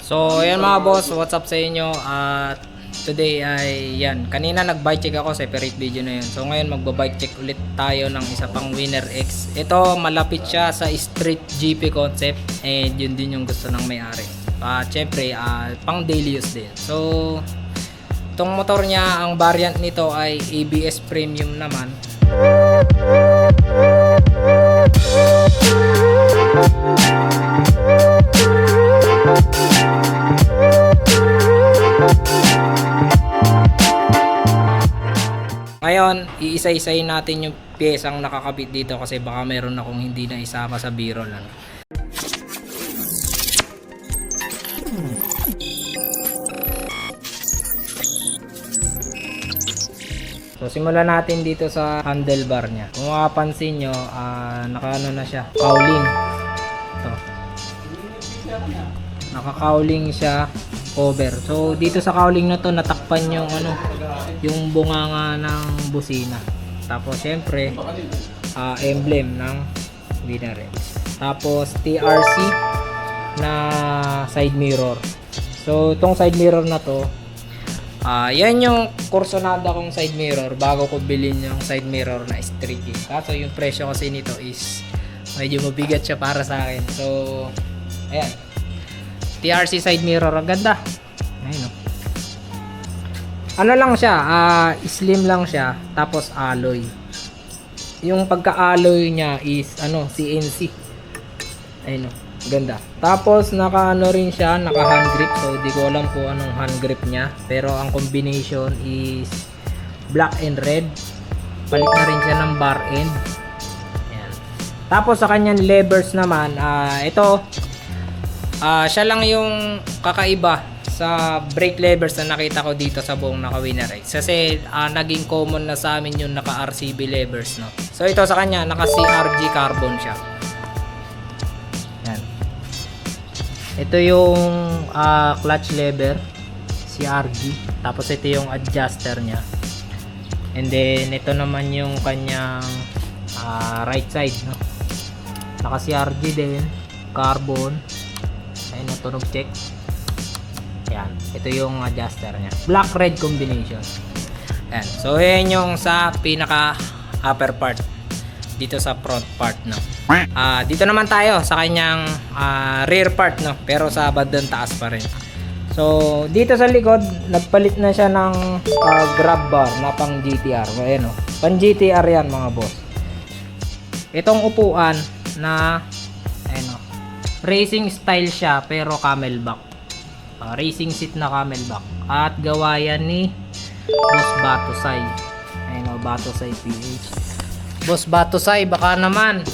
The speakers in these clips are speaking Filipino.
So, ayan mga boss, what's up sa inyo? At today ay yan. Kanina nag-bike check ako, separate video na yun. So, ngayon magba-bike check ulit tayo ng isa pang Winner X. Ito, malapit siya sa Street GP concept. And yun din yung gusto ng may-ari. At syempre, ah, pang daily use din. So, itong motor niya, ang variant nito ay ABS Premium naman. Ngayon, iisa-isayin natin yung piyesang nakakabit dito kasi baka meron akong hindi na isama sa biro lang. So simulan natin dito sa handlebar niya. Kung makapansin nyo, ah, nakaano na siya, cowling. Ito. Naka-cowling siya cover. So dito sa cowling na to natakpan yung ano, yung bunganga ng busina. Tapos syempre, ah, emblem ng Winarex. Tapos TRC na side mirror. So itong side mirror na to, Ah, yan yung kursonada kong side mirror bago ko bilhin yung side mirror na street king. Kaso yung presyo kasi nito is medyo mabigat siya para sa akin. So, ayan. TRC side mirror, ang ganda. Ayun oh. Ano lang siya, ah, slim lang siya, tapos alloy. Yung pagka-alloy niya is ano, CNC. Ayun oh, ganda. Tapos naka ano rin siya, naka hand grip. So di ko alam kung anong hand grip niya, pero ang combination is black and red. Palit na rin siya ng bar end. Ayan. Tapos sa kanyang levers naman, ah ito ah siya lang yung kakaiba sa brake levers na nakita ko dito sa buong naka Winner X. Kasi ah, naging common na sa amin yung naka RCB levers, no. So ito sa kanya naka CRG carbon siya. Yan. Ito yung ah, clutch lever, CRG. Tapos ito yung adjuster niya. And then ito naman yung kanyang ah, right side, no. Naka CRG din, carbon. Ayun, natunog check. Yan. Ito yung adjuster niya. Black red combination. Yan. So yan yung sa pinaka upper part dito sa front part no. Ah, dito naman tayo sa kanyang ah, rear part no, pero sa bandang taas pa rin. So, dito sa likod, nagpalit na siya ng ah, grab bar na pang GTR. Ayan o. Pang GTR yan mga boss. Itong upuan na. Racing style siya pero camelback. Ah, racing seat na camelback. At gawa yan ni Boss Batosay. Ayun o, Batosay PH. Boss Batosay, baka naman.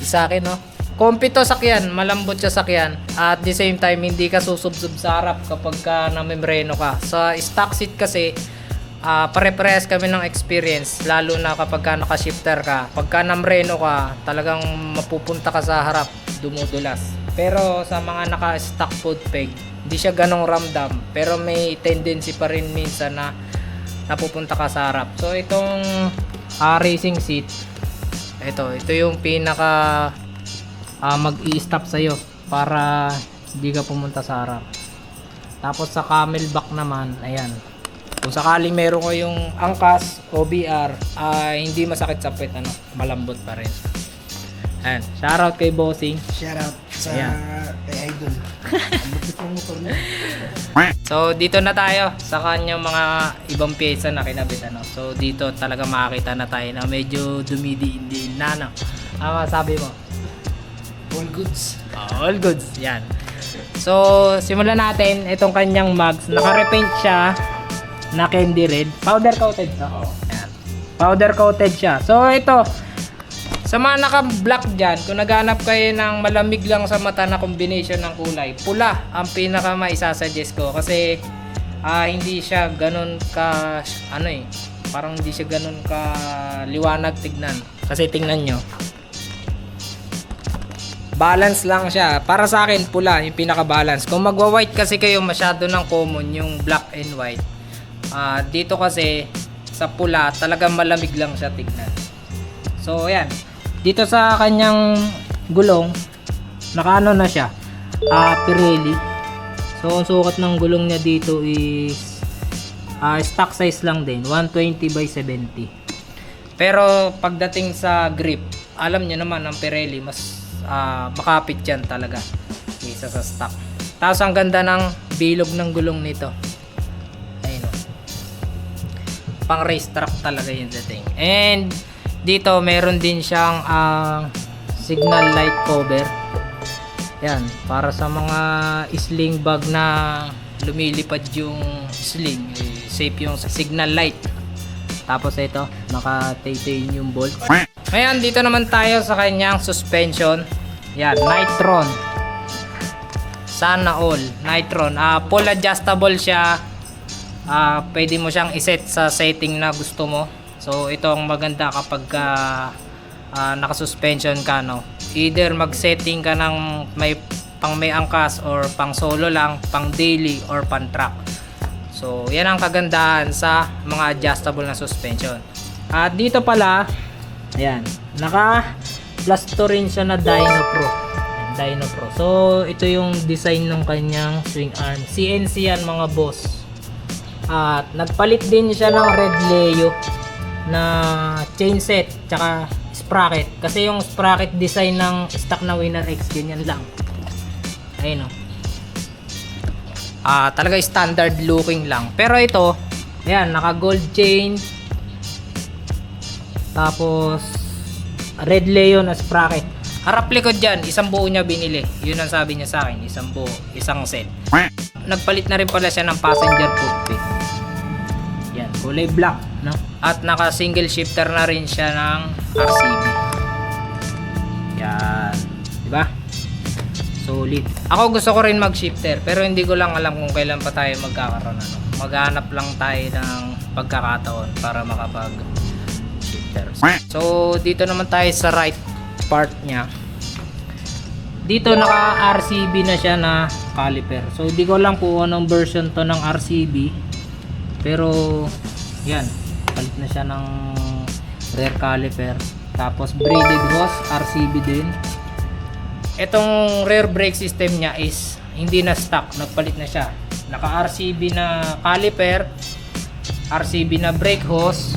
Sa akin, no? Kompito sakyan, malambot siya sakyan. At the same time, hindi ka susubsub sa harap kapag ka namembreno ka. Sa stock seat kasi, ah pare-parehas kami ng experience. Lalo na kapag ka naka-shifter ka. Pagka namreno ka, talagang mapupunta ka sa harap, dumudulas. Pero sa mga naka-stock foot peg, hindi siya ganong ramdam. Pero may tendency pa rin minsan na napupunta ka sa harap. So itong ah, racing seat, ito, ito yung pinaka ah, mag-i-stop sa'yo para hindi ka pumunta sa harap. Tapos sa camelback naman, ayan. Kung sakaling meron ko yung angkas o BR, ah, hindi masakit sa pet, ano, malambot pa rin. Ayan, shoutout kay Bossing. Shout out sa Ayan. kay Idol. Ang lupit ng motor niya. So dito na tayo sa kanyang mga ibang pyesa na kinabit ano. So dito talaga makakita na tayo na medyo dumidiin-diin na no. Ano masabi mo? All goods. All goods. Yan. So simulan natin itong kanyang mugs. Naka-repaint siya na candy red. Powder coated to. Yan. Powder coated siya. So ito sa mga naka-black dyan, kung naghanap kayo ng malamig lang sa mata na combination ng kulay, pula ang pinaka maisasuggest ko kasi ah, hindi siya ganun ka ano eh, parang hindi siya ganun ka liwanag tignan. Kasi tingnan nyo, balance lang siya. Para sa akin, pula yung pinaka-balance. Kung magwa-white kasi kayo masyado ng common yung black and white. Ah, dito kasi sa pula, talagang malamig lang siya tignan. So, ayan. Dito sa kanyang gulong, nakaano na siya. ah, Pirelli. So, ang sukat ng gulong niya dito is ah, stock size lang din, 120 by 70. Pero pagdating sa grip, alam niyo naman ang Pirelli mas ah, makapit yan talaga kaysa sa stock. Tapos ang ganda ng bilog ng gulong nito. Ayun o. Pang race track talaga yung dating. And dito meron din siyang ah, signal light cover. Yan, para sa mga sling bag na lumilipad yung sling, eh, safe yung signal light. Tapos ito, naka-titain yung bolt. Ngayon, dito naman tayo sa kanyang suspension. Yan, Nitron. Sana all. Nitron. Ah, full adjustable siya. Ah, pwede mo siyang iset sa setting na gusto mo. So, ito ang maganda kapag ka, ah, naka-suspension ka, no? Either mag-setting ka ng may pang may angkas or pang solo lang, pang daily or pang track. So, yan ang kagandahan sa mga adjustable na suspension. At dito pala, ayan, naka plus to rin siya na Dyno Pro. Dyno Pro. So, ito yung design ng kanyang swing arm. CNC yan mga boss. At nagpalit din siya ng red Leo na chain set tsaka sprocket. Kasi yung sprocket design ng stock na Winner X ganyan lang. Ayun oh. Ah, talaga standard looking lang. Pero ito, ayan, naka gold chain. Tapos red Leo na sprocket. Harap likod dyan, isang buo niya binili. Yun ang sabi niya sa akin, isang buo, isang set. Nagpalit na rin pala siya ng passenger cockpit. Yan, kulay black, no? At naka single shifter na rin siya ng RCB. Yan, di ba? Solid. Ako gusto ko rin mag-shifter pero hindi ko lang alam kung kailan pa tayo magkakaroon ano. Maghanap lang tayo ng pagkakataon para makapag shifter. So dito naman tayo sa right part niya. Dito naka RCB na siya na caliper. So hindi ko alam kung anong version to ng RCB. Pero yan, palit na siya ng rear caliper. Tapos braided hose, RCB din. Itong rear brake system niya is hindi na stock, nagpalit na siya. Naka RCB na caliper, RCB na brake hose,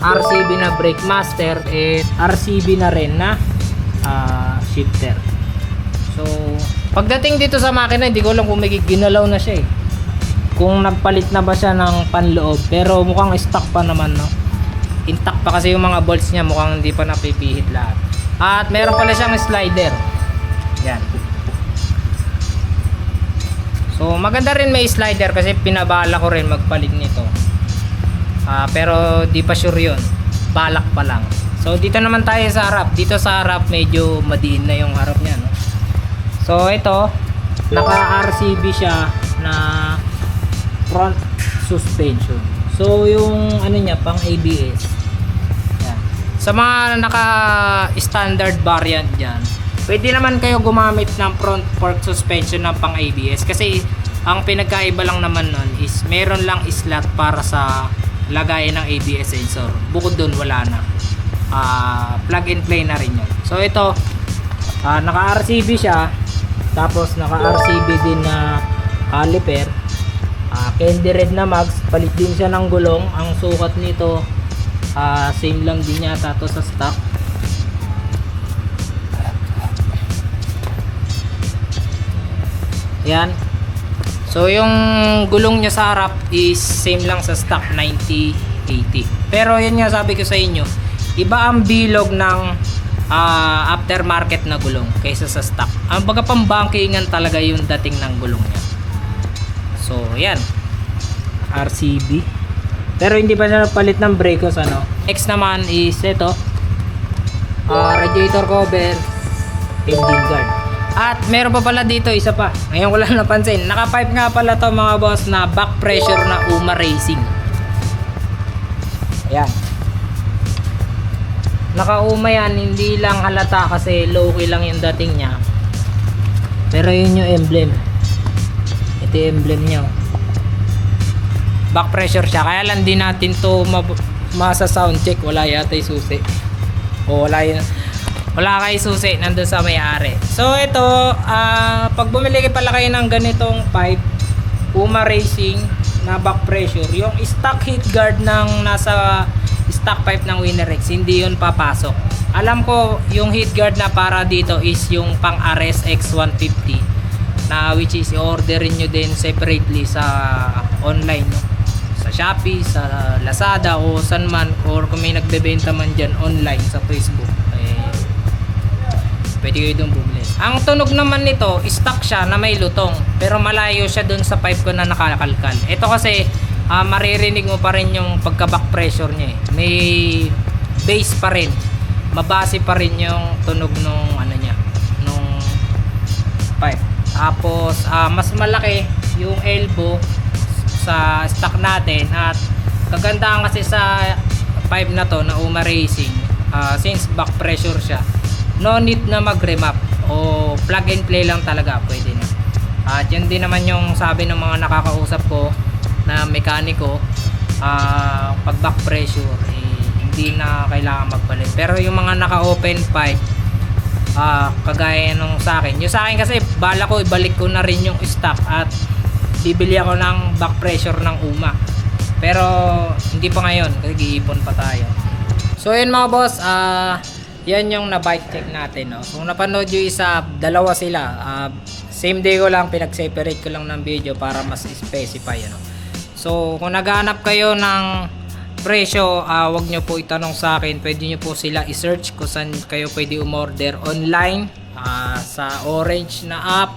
RCB na brake master, and RCB na rin na ah, shifter. So, pagdating dito sa makina, hindi ko alam kung may ginalaw na siya eh. Kung nagpalit na ba siya ng panloob, pero mukhang stock pa naman no. Intact pa kasi yung mga bolts niya, mukhang hindi pa napipihit lahat. At meron pala siyang slider. Yan. So maganda rin may slider kasi pinabala ko rin magpalit nito. Ah, pero di pa sure yun. Balak pa lang. So dito naman tayo sa harap. Dito sa harap medyo madiin na yung harap niya. No? So ito, naka RCB siya na front suspension. So yung ano niya pang ABS. Yan. Sa mga naka standard variant diyan, pwede naman kayo gumamit ng front fork suspension ng pang ABS kasi ang pinagkaiba lang naman nun is meron lang slot para sa lagayan ng ABS sensor. Bukod doon wala na. Ah, plug and play na rin yun. So ito, ah, naka RCB siya. Tapos naka RCB din na caliper. Candy red na mags, palit din siya ng gulong. Ang sukat nito ah, same lang din yata to sa stock. Yan. So yung gulong niya sa harap is same lang sa stock 9080. Pero yun nga sabi ko sa inyo, iba ang bilog ng ah, aftermarket na gulong kaysa sa stock. Ang baga pambangkingan talaga yung dating ng gulong niya. So yan. RCB. Pero hindi pa siya napalit ng brake hose ano. Next naman is ito. Ah, radiator cover, engine guard. At meron pa pala dito isa pa. Ngayon ko lang napansin. Naka-pipe nga pala to mga boss na back pressure na UMA Racing. Ayan. Naka-UMA yan. Hindi lang halata kasi low-key lang yung dating niya. Pero yun yung emblem. Ito yung emblem niya. Back pressure siya. Kaya lang din natin to masa sound check. Wala yata yung susi. O wala yun. wala kay susi nandun sa may-ari. So ito, ah, pag bumili kayo pala kayo ng ganitong pipe, Puma Racing na back pressure, yung stock heat guard ng nasa stock pipe ng Winnerex, hindi yun papasok. Alam ko, yung heat guard na para dito is yung pang Ares X150 na which is orderin nyo din separately sa online no? Sa Shopee, sa Lazada o saan man or kung may nagbebenta man dyan online sa Facebook eh, pwede kayo doon bumili. Ang tunog naman nito, stock siya na may lutong. Pero malayo siya doon sa pipe ko na nakakalkal. Ito kasi, ah, maririnig mo pa rin yung pagka-back pressure niya eh. May bass pa rin. Mabase pa rin yung tunog nung ano niya, nung pipe. Tapos, ah, mas malaki yung elbow sa stock natin at kagandahan kasi sa pipe na to na Uma Racing ah, since back pressure siya no need na mag remap o plug and play lang talaga pwede na. At yun din naman yung sabi ng mga nakakausap ko na mekaniko ah, pag back pressure eh, hindi na kailangan magpalit pero yung mga naka open pipe ah kagaya nung sa akin yung sa akin kasi bala ko ibalik ko na rin yung stock at bibili ako ng back pressure ng UMA pero hindi pa ngayon kasi giipon pa tayo so yun mga boss ah yan yung na bike check natin no? kung napanood yung isa dalawa sila ah, same day ko lang pinag-separate ko lang ng video para mas specify ano so kung naghahanap kayo ng presyo, ah, wag nyo po itanong sa akin. Pwede nyo po sila i-search kung saan kayo pwede umorder online ah, sa orange na app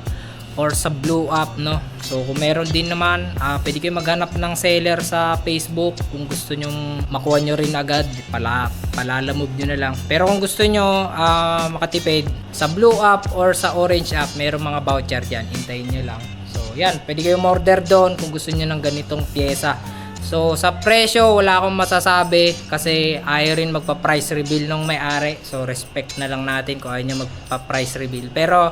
or sa blue app, no? So, kung meron din naman, ah, pwede kayo maghanap ng seller sa Facebook kung gusto nyo makuha nyo rin agad, pala, palalamove nyo na lang. Pero kung gusto nyo ah, makatipid, sa blue app or sa orange app, meron mga voucher dyan. Hintayin nyo lang. So, yan. Pwede kayo order doon kung gusto nyo ng ganitong pyesa. So sa presyo wala akong masasabi kasi ayaw rin magpa-price reveal ng may-ari. So respect na lang natin kung ayaw niya magpa-price reveal. Pero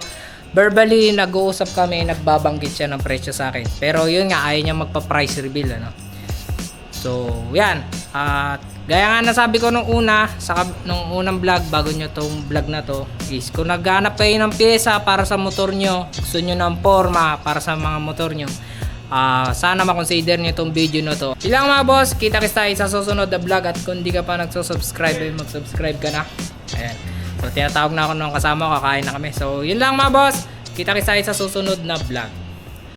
verbally nag-uusap kami, nagbabanggit siya ng presyo sa akin. Pero yun nga ayaw niya magpa-price reveal ano. So yan. At gaya nga nasabi ko nung una sa nung unang vlog bago nyo tong vlog na to is kung naghanap kayo ng pyesa para sa motor nyo, gusto nyo ng forma para sa mga motor nyo, Ah, sana makonsider niyo itong video na to. Ilang mga boss, kita kita sa susunod na vlog at kung di ka pa nagsusubscribe, ay mag-subscribe ka na. Ayan. So, tinatawag na ako nung kasama ko, kakain na kami. So, yun lang mga boss. Kita kita sa susunod na vlog.